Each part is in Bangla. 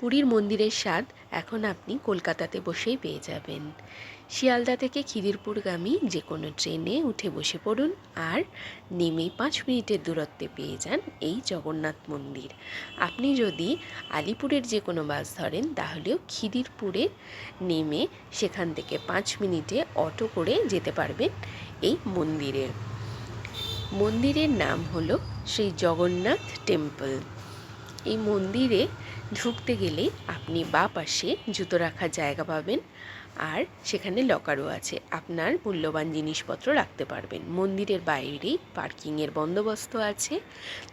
পুরীর মন্দিরের স্বাদ এখন আপনি কলকাতাতে বসেই পেয়ে যাবেন। শিয়ালদা থেকে খিদিরপুরগামী যে কোনো ট্রেনে উঠে বসে পড়ুন আর নেমে পাঁচ মিনিটের দূরত্বে পেয়ে যান এই জগন্নাথ মন্দির। আপনি যদি আলিপুরের যে কোনো বাস ধরেন, তাহলেও খিদিরপুরে নেমে সেখান থেকে পাঁচ মিনিটে অটো করে যেতে পারবেন এই মন্দিরে। মন্দিরের নাম হলো শ্রী জগন্নাথ টেম্পল। এই মন্দিরে ঢুকতে গেলে আপনি বা পাশে জুতো রাখার জায়গা পাবেন আর সেখানে লকারও আছে। আপনার মূল্যবান জিনিসপত্র রাখতে পারবেন। মন্দিরের বাইরেই পার্কিংয়ের বন্দোবস্ত আছে।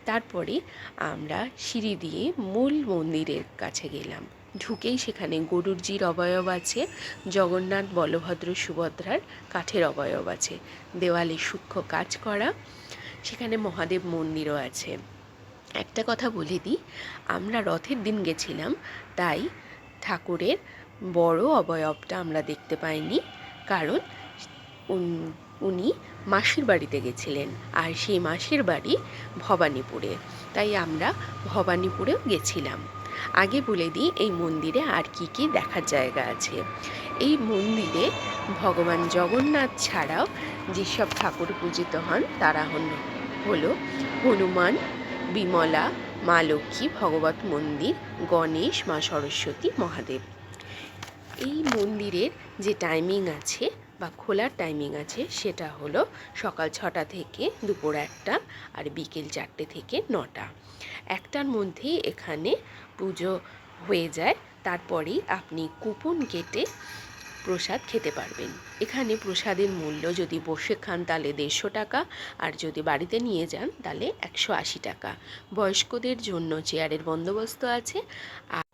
তারপরে আমরা সিঁড়ি দিয়ে মূল মন্দিরের কাছে গেলাম। ঢুকেই সেখানে গরুরজির অবয়ব আছে, জগন্নাথ বলভদ্র সুভদ্রার কাঠের অবয়ব আছে, দেওয়ালে সূক্ষ্ম কাজ করা, সেখানে মহাদেব মন্দিরও আছে। একটা কথা বলে দিই আমরা রথের দিন গেছিলাম, তাই ঠাকুরের বড় অবয়বটা আমরা দেখতে পাইনি, কারণ উন- মাসির বাড়িতে গেছিলেন, আর সেই মাসির বাড়ি ভবানীপুরে, তাই আমরা ভবানীপুরেও গেছিলাম। আগে বলে দিই, এই মন্দিরে আর কি কি দেখার জায়গা আছে। এই মন্দিরে ভগবান জগন্নাথ ছাড়াও যেসব ঠাকুর পূজিত হন, তারা হল, হলো হনুমান বিমলা, মা লক্ষ্মী, ভগবত মন্দির, গণেশ, মা সরস্বতী, মহাদেব। এই মন্দিরের যে টাইমিং আছে বা খোলার টাইমিং আছে সেটা হলো সকাল ছটা থেকে দুপুর একটা আর বিকেল চারটে থেকে নটা। একটার মধ্যেই এখানে পুজো হয়ে যায়, তারপরেই আপনি কুপন কেটে প্রসাদ খেতে পারবেন। এখানে প্রসাদের মূল্য যদি বসে খান তাহলে দেড়শো টাকা, আর যদি বাড়িতে নিয়ে যান তাহলে একশো আশি টাকা। বয়স্কদের জন্য চেয়ারের বন্দোবস্ত আছে।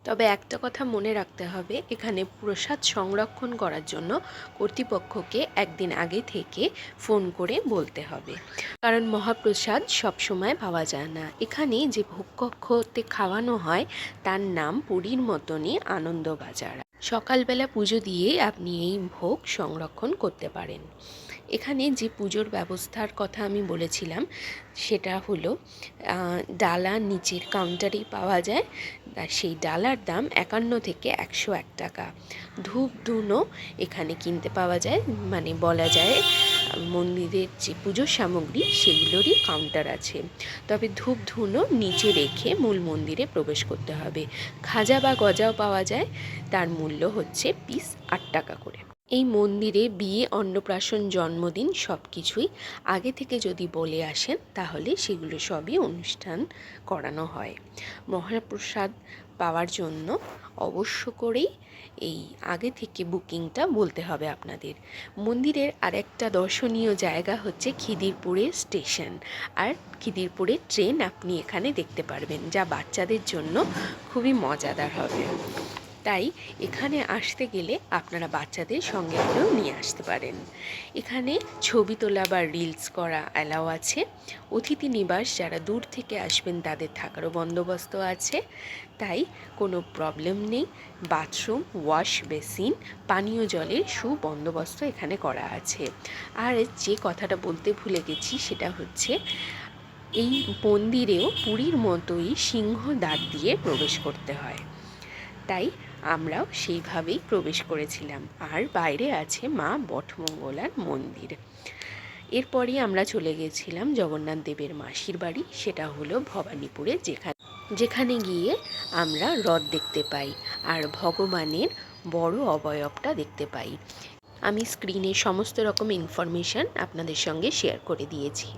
তবে একটা কথা মনে রাখতে হবে, এখানে প্রসাদ সংরক্ষণ করার জন্য কর্তৃপক্ষকে একদিন আগে থেকে ফোন করে বলতে হবে। কারণ মহাপ্রসাদ সবসময় পাওয়া যায় না। এখানে যে ভোগকক্ষতে খাওয়ানো হয়, তার নাম পুরীর মতনই আনন্দবাজার। সকালবেলা পুজো দিয়ে আপনি এই ভোগ সংরক্ষণ করতে পারেন। এখানে যে পুজোর ব্যবস্থার কথা আমি বলেছিলাম, সেটা হলো ডালা নিচের কাউন্টারেই পাওয়া যায়। সেই ডালার দাম একান্ন থেকে একশো এক টাকা। ধূপ ধুনো এখানে কিনতে পাওয়া যায়। মানে বলা যায় মন্দিরের যে পুজোর সামগ্রী, সেগুলোরই কাউন্টার আছে। তবে ধূপ ধুনো নিচে রেখে মূল মন্দিরে প্রবেশ করতে হবে। খাজা বা গজাও পাওয়া যায়। তার মূল্য হচ্ছে পিস আট টাকা করে। এই মন্দিরে বিয়ে, অন্নপ্রাশন, জন্মদিন সব কিছুই আগে থেকে যদি বলে আসেন, তাহলে সেগুলো সবই অনুষ্ঠান করানো হয়। মহাপ্রসাদ পাওয়ার জন্য অবশ্য করেই এই আগে থেকে বুকিংটা বলতে হবে আপনাদের। মন্দিরের আরেকটা দর্শনীয় জায়গা হচ্ছে খিদিরপুরের স্টেশন। আর খিদিরপুরের ট্রেন আপনি এখানে দেখতে পারবেন, যা বাচ্চাদের জন্য খুবই মজাদার হবে। তাই এখানে আসতে গেলে আপনারা বাচ্চাদের সঙ্গে করেও নিয়ে আসতে পারেন। এখানে ছবি তোলা বা রিলস করা অ্যালাও আছে। অতিথি নিবাস যারা দূর থেকে আসবেন তাদের থাকারও বন্দোবস্ত আছে। তাই কোনো প্রবলেম নেই। বাথরুম ওয়াশ বেসিন পানীয় জলের সুবন্দোবস্ত এখানে করা আছে। আর যে কথাটা বলতে ভুলে গেছি সেটা হচ্ছে, এই মন্দিরেও পুরীর মতোই সিংহ দাঁত দিয়ে প্রবেশ করতে হয়। তাই আমরাও সেইভাবেই প্রবেশ করেছিলাম। আর বাইরে আছে মা বটমঙ্গলার মন্দির। এরপরই আমরা চলে গেছিলাম জগন্নাথ দেবের মাসির বাড়ি। সেটা হলো ভবানীপুরে যেখানে যেখানে গিয়ে আমরা হ্রদ দেখতে পাই আর ভগবানের বড় অবয়বটা দেখতে পাই। আমি স্ক্রিনে সমস্ত রকম ইনফরমেশান আপনাদের সঙ্গে শেয়ার করে দিয়েছি।